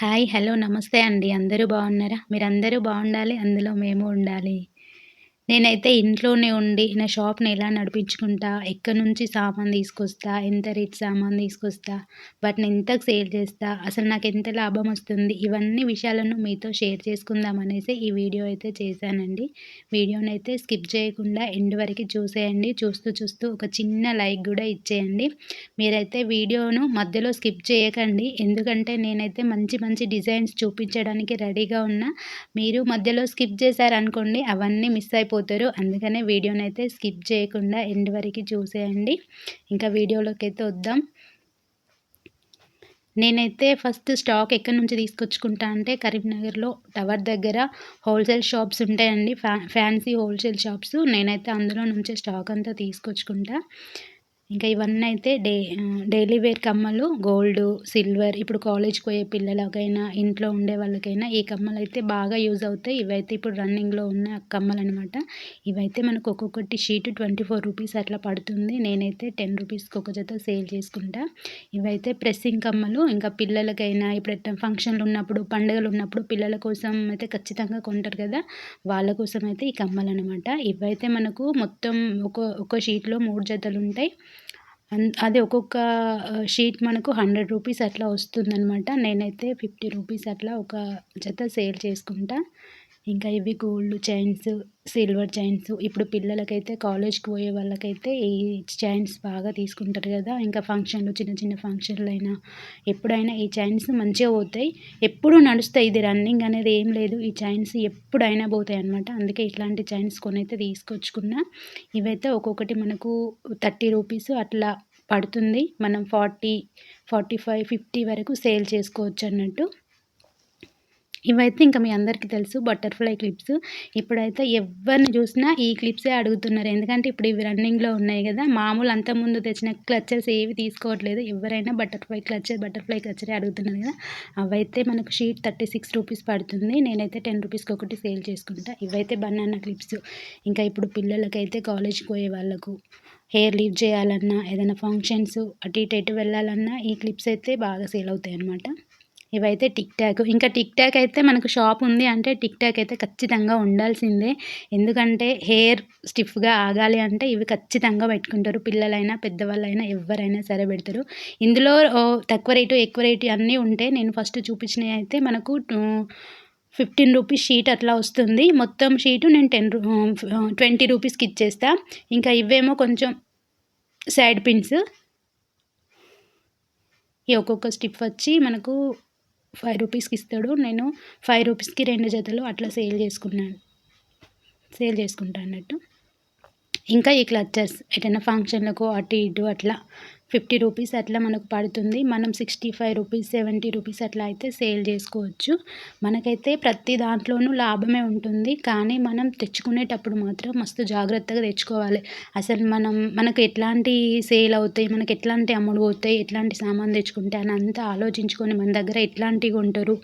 Hi hello నమస్తే అండి. అందరూ బాగున్నారా? మీరందరూ బాగుండాలి? అందులో మేము ఉండాలి. నేనైతే ఇంట్లోనే ఉండి నా షాప్ని ఎలా నడిపించుకుంటా ఎక్కడి నుంచి సామాన్ తీసుకొస్తా ఎంత రేట్ సామాన్ తీసుకొస్తా వాటిని ఎంతకు సేల్ చేస్తా అసలు నాకు ఎంత లాభం వస్తుంది ఇవన్నీ విషయాలను మీతో షేర్ చేసుకుందాం అనేసి ఈ వీడియో అయితే చేశానండి. వీడియోని అయితే స్కిప్ చేయకుండా ఎండ్ వరకు చూసేయండి. చూస్తూ చూస్తూ ఒక చిన్న లైక్ కూడా ఇచ్చేయండి. మీరైతే వీడియోను మధ్యలో స్కిప్ చేయకండి. ఎందుకంటే నేనైతే మంచి మంచి డిజైన్స్ చూపించడానికి రెడీగా ఉన్నా. మీరు మధ్యలో స్కిప్ చేశారనుకోండి అవన్నీ మిస్ అయిపోయి పోతారు. అందుకనే వీడియోని అయితే స్కిప్ చేయకుండా ఎండ్ వరకు చూసేయండి. ఇంకా వీడియోలోకి అయితే వద్దాం. నేనైతే ఫస్ట్ స్టాక్ ఎక్కడి నుంచి తీసుకొచ్చుకుంటా అంటే కరీంనగర్లో టవర్ దగ్గర హోల్సేల్ షాప్స్ ఉంటాయండి. ఫ్యా ఫ్యాన్సీ హోల్సేల్ షాప్స్ నేనైతే అందులో నుంచే స్టాక్ అంతా తీసుకొచ్చుకుంటా. ఇంకా ఇవన్నీ అయితే డే డైలీ వేర్ కమ్మలు గోల్డ్ సిల్వర్ ఇప్పుడు కాలేజ్కి పోయే పిల్లలకైనా ఇంట్లో ఉండే వాళ్ళకైనా ఈ కమ్మలు అయితే బాగా యూజ్ అవుతాయి. ఇవైతే ఇప్పుడు రన్నింగ్లో ఉన్న కమ్మలు అనమాట ఇవైతే మనకు ఒక్కొక్కటి షీట్ ట్వంటీ ఫోర్ రూపీస్ అట్లా పడుతుంది. నేనైతే టెన్ రూపీస్కి ఒక జత సేల్ చేసుకుంటా. ఇవైతే ప్రెస్సింగ్ కమ్మలు ఇంకా పిల్లలకైనా ఇప్పుడు ఫంక్షన్లు ఉన్నప్పుడు పండుగలు ఉన్నప్పుడు పిల్లల కోసం అయితే ఖచ్చితంగా కొంటారు కదా వాళ్ళ కోసం అయితే ఈ కమ్మలు అనమాట ఇవైతే మనకు మొత్తం ఒక ఒక షీట్లో మూడు జతలు ఉంటాయి అది ఒక్కొక్క షీట్ మనకు హండ్రెడ్ రూపీస్ అట్లా వస్తుందనమాట నేనైతే ఫిఫ్టీ రూపీస్ అట్లా ఒక జత సేల్ చేసుకుంటా. ఇంకా ఇవి గోల్డ్ చైన్స్ సిల్వర్ చైన్స్. ఇప్పుడు పిల్లలకైతే కాలేజ్కి పోయే వాళ్ళకైతే ఈ చైన్స్ బాగా తీసుకుంటారు కదా. ఇంకా ఫంక్షన్లు చిన్న చిన్న ఫంక్షన్లు అయినా ఎప్పుడైనా ఈ చైన్స్ మంచిగా పోతాయి. ఎప్పుడు నడుస్తాయి ఇది రన్నింగ్ అనేది ఏం లేదు. ఈ చైన్స్ ఎప్పుడైనా పోతాయి అనమాట అందుకే ఇట్లాంటి చైన్స్ కొనైతే తీసుకొచ్చుకున్నా. ఇవైతే ఒక్కొక్కటి మనకు థర్టీ రూపీస్ అట్లా పడుతుంది. మనం ఫార్టీ ఫార్టీ ఫైవ్ ఫిఫ్టీ వరకు సేల్ చేసుకోవచ్చు అన్నట్టు. ఇవైతే ఇంకా మీ అందరికీ తెలుసు బటర్ఫ్లై క్లిప్స్. ఇప్పుడైతే ఎవరిని చూసినా ఈ క్లిప్సే అడుగుతున్నారు. ఎందుకంటే ఇప్పుడు ఇవి రన్నింగ్లో ఉన్నాయి కదా మామూలు అంతకుముందు తెచ్చిన క్లచెస్ ఏవి తీసుకోవట్లేదు. ఎవరైనా బటర్ఫ్లై క్లచ్చర్ బటర్ఫ్లై క్లచరే అడుగుతున్నారు కదా అవైతే మనకు షీట్ థర్టీ సిక్స్ రూపీస్ పడుతుంది. నేనైతే టెన్ రూపీస్కి ఒకటి సేల్ చేసుకుంటా. ఇవైతే బనానా క్లిప్స్. ఇంకా ఇప్పుడు పిల్లలకైతే కాలేజ్కి పోయే వాళ్ళకు హెయిర్ లీవ్ చేయాలన్నా ఏదైనా ఫంక్షన్స్ అటు ఇటు ఎటు వెళ్ళాలన్నా ఈ క్లిప్స్ అయితే బాగా సేల్ అవుతాయి అన్నమాట ఇవైతే టిక్ టాక్. ఇంకా టిక్ టాక్ అయితే మనకు షాప్ ఉంది అంటే టిక్ టాక్ అయితే ఖచ్చితంగా ఉండాల్సిందే. ఎందుకంటే హెయిర్ స్టిఫ్గా ఆగాలి అంటే ఇవి ఖచ్చితంగా పెట్టుకుంటారు. పిల్లలైనా పెద్దవాళ్ళైనా ఎవరైనా సరే పెడతారు. ఇందులో తక్కువ రేటు ఎక్కువ రేటు అన్నీ ఉంటాయి నేను ఫస్ట్ చూపించినవి అయితే మనకు ఫిఫ్టీన్ రూపీస్ షీట్ అట్లా వస్తుంది. మొత్తం షీటు నేను టెన్ ట్వంటీ రూపీస్కి ఇచ్చేస్తా. ఇంకా ఇవేమో కొంచెం సైడ్ పిన్స్. ఈ ఒక్కొక్క స్టిప్ వచ్చి మనకు ఫైవ్ రూపీస్కి ఇస్తాడు. నేను ఫైవ్ రూపీస్కి రెండు జతలు అట్లా సేల్ చేసుకున్నాను. సేల్ చేసుకుంటా అన్నట్టు. ఇంకా ఈ క్లచ్చర్స్ ఎటైనా ఫంక్షన్లకు అటు ఇటు అట్లా ఫిఫ్టీ రూపీస్ అట్లా మనకు పడుతుంది. మనం sixty five rupees seventy rupees అట్లా అయితే సేల్ చేసుకోవచ్చు. మనకైతే ప్రతి దాంట్లోనూ లాభమే ఉంటుంది. కానీ మనం తెచ్చుకునేటప్పుడు మాత్రం మస్తు జాగ్రత్తగా తెచ్చుకోవాలి. అసలు మనం మనకు ఎట్లాంటి సేల్ అవుతాయి మనకు ఎట్లాంటి అమ్ముడు పోతాయి ఎట్లాంటి సామాన్ తెచ్చుకుంటే అని అంతా ఆలోచించుకొని మన దగ్గర ఎట్లాంటివి ఉంటారు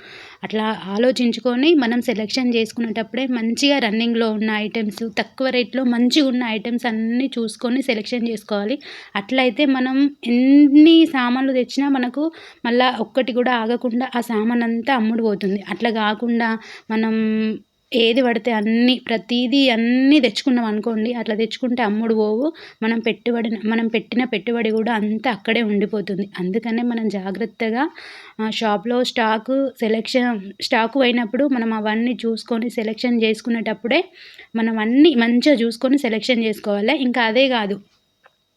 అట్లా ఆలోచించుకొని మనం సెలెక్షన్ చేసుకునేటప్పుడే మంచిగా రన్నింగ్లో ఉన్న ఐటమ్స్ తక్కువ రేట్లో మంచిగా ఉన్న ఐటమ్స్ అన్నీ చూసుకొని సెలెక్షన్ చేసుకోవాలి. అట్లయితే మనం ఎన్ని సామాన్లు తెచ్చినా మనకు మళ్ళీ ఒక్కటి కూడా ఆగకుండా ఆ సామాన్ అంతా అమ్ముడు పోతుంది అట్లా కాకుండా మనం ఏది పడితే అన్ని ప్రతిదీ అన్నీ తెచ్చుకున్నాం అనుకోండి అట్లా తెచ్చుకుంటే అమ్ముడు పోవు. మనం పెట్టుబడి మనం పెట్టిన పెట్టుబడి కూడా అంతా అక్కడే ఉండిపోతుంది. అందుకనే మనం జాగ్రత్తగా షాప్లో స్టాకు సెలెక్షన్ స్టాకు అయినప్పుడు మనం అవన్నీ చూసుకొని సెలెక్షన్ చేసుకునేటప్పుడే మనం అన్నీ మంచిగా చూసుకొని సెలెక్షన్ చేసుకోవాలి. ఇంకా అదే కాదు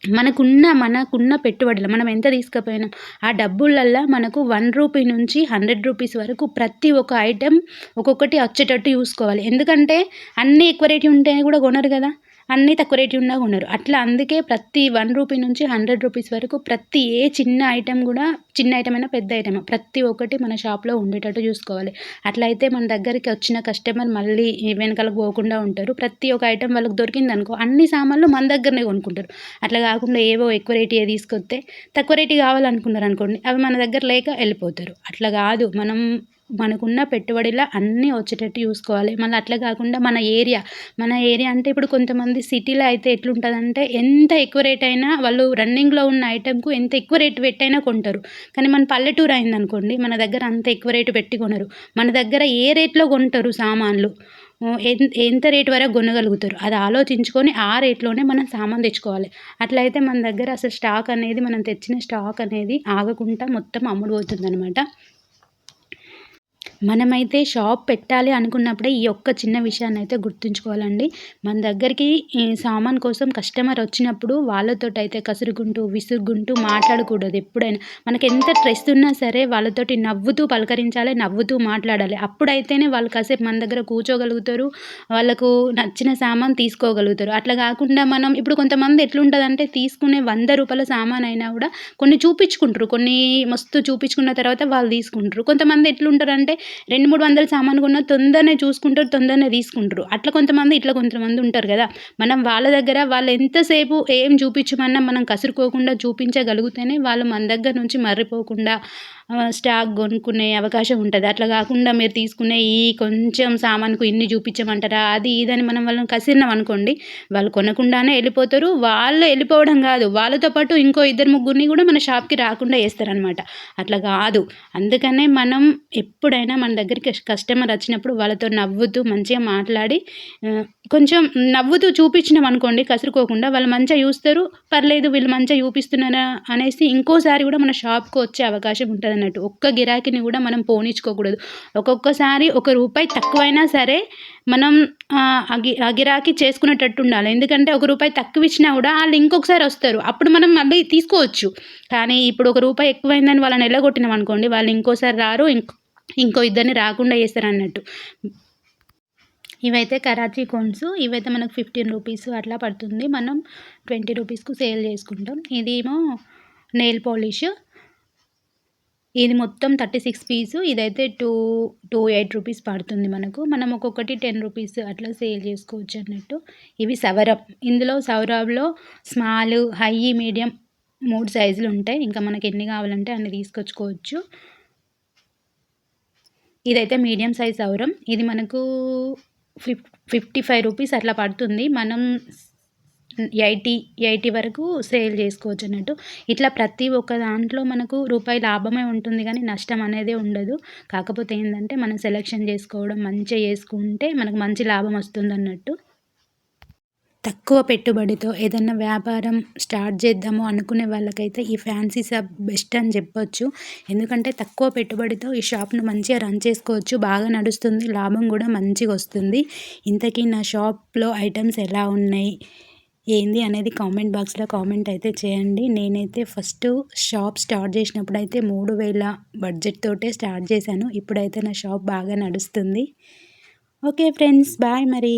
మనకున్న మనకున్న పెట్టుబడులు మనం ఎంత తీసుకుపోయినాం ఆ డబ్బులల్లో మనకు వన్ రూపీ నుంచి హండ్రెడ్ రూపీస్ వరకు ప్రతి ఒక్క ఐటెం ఒక్కొక్కటి వచ్చేటట్టు చూసుకోవాలి. ఎందుకంటే అన్నీ ఎక్కువ రేట్ ఉంటే కూడా కొనరు కదా. అన్నీ తక్కువ రేటు ఉన్నా కొనరు. అట్లా అందుకే ప్రతి వన్ రూపీ నుంచి హండ్రెడ్ రూపీస్ వరకు ప్రతి ఏ చిన్న ఐటెం కూడా చిన్న ఐటమ్ అయినా పెద్ద ఐటమ్ ప్రతి ఒక్కటి మన షాప్లో ఉండేటట్టు చూసుకోవాలి. అట్లా అయితే మన దగ్గరికి వచ్చిన కస్టమర్ మళ్ళీ వెనకాలకు పోకుండా ఉంటారు. ప్రతి ఒక్క ఐటెం వాళ్ళకి దొరికింది అనుకో అన్ని సామాన్లు మన దగ్గరనే కొనుక్కుంటారు. అట్లా కాకుండా ఏవో ఎక్కువ రేటు తీసుకొస్తే తక్కువ రేటు కావాలనుకున్నారు అనుకోండి అవి మన దగ్గర లేక వెళ్ళిపోతారు. అట్లా కాదు. మనం మనకున్న పెట్టుబడిలో అన్నీ వచ్చేటట్టు చూసుకోవాలి. మళ్ళీ అట్లా కాకుండా మన ఏరియా మన ఏరియా అంటే ఇప్పుడు కొంతమంది సిటీలో అయితే ఎట్లుంటుందంటే ఎంత ఎక్కువ రేట్ అయినా వాళ్ళు రన్నింగ్లో ఉన్న ఐటెంకు ఎంత ఎక్కువ రేటు పెట్టైనా కొంటారు. కానీ మన పల్లెటూరు అయిందనుకోండి మన దగ్గర అంత ఎక్కువ రేటు పెట్టి కొనరు. మన దగ్గర ఏ రేట్లో కొంటారు సామాన్లు? ఎంత రేటు వరకు కొనగలుగుతారు? అది ఆలోచించుకొని ఆ రేట్లోనే మనం సామాన్ తెచ్చుకోవాలి. అట్లయితే మన దగ్గర అసలు స్టాక్ అనేది మనం తెచ్చిన స్టాక్ అనేది ఆగకుండా మొత్తం అమ్ముడు పోతుంది అనమాట మనమైతే షాప్ పెట్టాలి అనుకున్నప్పుడే ఈ ఒక్క చిన్న విషయాన్ని అయితే గుర్తుంచుకోవాలండి. మన దగ్గరికి సామాన్ కోసం కస్టమర్ వచ్చినప్పుడు వాళ్ళతోటి అయితే కసురుకుంటూ విసురుకుంటూ మాట్లాడకూడదు ఎప్పుడైనా. మనకి ఎంత స్ట్రెస్ ఉన్నా సరే వాళ్ళతోటి నవ్వుతూ పలకరించాలి నవ్వుతూ మాట్లాడాలి. అప్పుడైతేనే వాళ్ళు కాసేపు మన దగ్గర కూర్చోగలుగుతారు వాళ్ళకు నచ్చిన సామాన్ తీసుకోగలుగుతారు. అట్లా కాకుండా మనం ఇప్పుడు కొంతమంది ఎట్లుంటుందంటే తీసుకునే వంద రూపాయల సామాన్ అయినా కూడా కొన్ని చూపించుకుంటారు. కొన్ని మస్తు చూపించుకున్న తర్వాత వాళ్ళు తీసుకుంటారు. కొంతమంది ఎట్లుంటారు అంటే రెండు మూడు వందల సామాను కొన్నా తొందరనే చూసుకుంటారు తొందరనే తీసుకుంటారు. అట్లా కొంతమంది ఇట్లా కొంతమంది ఉంటారు కదా. మనం వాళ్ళ దగ్గర వాళ్ళు ఎంతసేపు ఏం చూపించమన్నా మనం కసురుకోకుండా చూపించగలిగితేనే వాళ్ళు మన దగ్గర నుంచి మర్రిపోకుండా స్టాక్ కొనుక్కునే అవకాశం ఉంటుంది. అట్లా కాకుండా మీరు తీసుకునే ఈ కొంచెం సామాన్కు ఇన్ని చూపించమంటారా? అది ఇదని మనం వాళ్ళని కసిరినాం అనుకోండి వాళ్ళు కొనకుండానే వెళ్ళిపోతారు. వాళ్ళు వెళ్ళిపోవడం కాదు వాళ్ళతో పాటు ఇంకో ఇద్దరు ముగ్గురిని కూడా మన షాప్కి రాకుండా వేస్తారనమాట అట్లా కాదు. అందుకనే మనం ఎప్పుడైనా మన దగ్గరికి కస్టమర్ వచ్చినప్పుడు వాళ్ళతో నవ్వుతూ మంచిగా మాట్లాడి కొంచెం నవ్వుతూ చూపించినాం అనుకోండి కసురుకోకుండా వాళ్ళు మంచిగా చూస్తారు. పర్లేదు వీళ్ళు మంచిగా చూపిస్తున్నారా అనేసి ఇంకోసారి కూడా మన షాప్కి వచ్చే అవకాశం ఉంటుంది అన్నట్టు. ఒక్క గిరాకీని కూడా మనం పోనిచ్చుకోకూడదు. ఒక్కొక్కసారి ఒక రూపాయి తక్కువైనా సరే మనం ఆ గిరాకీ చేసుకునేటట్టు ఉండాలి ఎందుకంటే ఒక రూపాయి తక్కువ ఇచ్చినా కూడా వాళ్ళు ఇంకొకసారి వస్తారు. అప్పుడు మనం మళ్ళీ తీసుకోవచ్చు. కానీ ఇప్పుడు ఒక రూపాయి ఎక్కువైందని వాళ్ళని ఎల్లగొట్టినాం అనుకోండి వాళ్ళు ఇంకోసారి రారు ఇంకో ఇంకో ఇద్దరిని రాకుండా చేస్తారు అన్నట్టు. ఇవైతే కరాచీ కోన్స్. ఇవైతే మనకు ఫిఫ్టీన్ రూపీస్ అట్లా పడుతుంది. మనం ట్వంటీ రూపీస్కు సేల్ చేసుకుంటాం. ఇదేమో నెయిల్ పాలిష్. ఇది మొత్తం థర్టీ సిక్స్ పీసు. ఇదైతే టూ టూ ఎయిట్ రూపీస్ పడుతుంది మనకు. మనం ఒక్కొక్కటి టెన్ రూపీస్ అట్లా సేల్ చేసుకోవచ్చు అన్నట్టు. ఇవి సవరం. ఇందులో సవరాబ్లో స్మాల్ హై మీడియం మూడు సైజులు ఉంటాయి. ఇంకా మనకి ఎన్ని కావాలంటే అన్ని తీసుకొచ్చుకోవచ్చు. ఇదైతే మీడియం సైజ్ సౌరం ఇది మనకు ఫిఫ్ ఫిఫ్టీ ఫైవ్ రూపీస్ అట్లా పడుతుంది. మనం ఎయిటీ ఎయిటీ వరకు సేల్ చేసుకోవచ్చు అన్నట్టు. ఇట్లా ప్రతి ఒక్క దాంట్లో మనకు రూపాయి లాభమే ఉంటుంది కానీ నష్టం అనేది ఉండదు. కాకపోతే ఏంటంటే మనం సెలెక్షన్ చేసుకోవడం మంచిగా చేసుకుంటే మనకు మంచి లాభం వస్తుంది అన్నట్టు. తక్కువ పెట్టుబడితో ఏదన్నా వ్యాపారం స్టార్ట్ చేద్దాము అనుకునే వాళ్ళకైతే ఈ ఫ్యాన్సీ షాప్ బెస్ట్ అని చెప్పొచ్చు. ఎందుకంటే తక్కువ పెట్టుబడితో ఈ షాప్ను మంచిగా రన్ చేసుకోవచ్చు. బాగా నడుస్తుంది. లాభం కూడా మంచిగా వస్తుంది. ఇంతకీ నా షాప్లో ఐటమ్స్ ఎలా ఉన్నాయి? ఏంది అనేది కామెంట్ బాక్స్లో కామెంట్ అయితే చేయండి. నేనైతే ఫస్ట్ షాప్ స్టార్ట్ చేసినప్పుడు అయితే మూడు వేల బడ్జెట్ తోటే స్టార్ట్ చేశాను. ఇప్పుడైతే నా షాప్ బాగా నడుస్తుంది. ఓకే ఫ్రెండ్స్ బాయ్ మరి.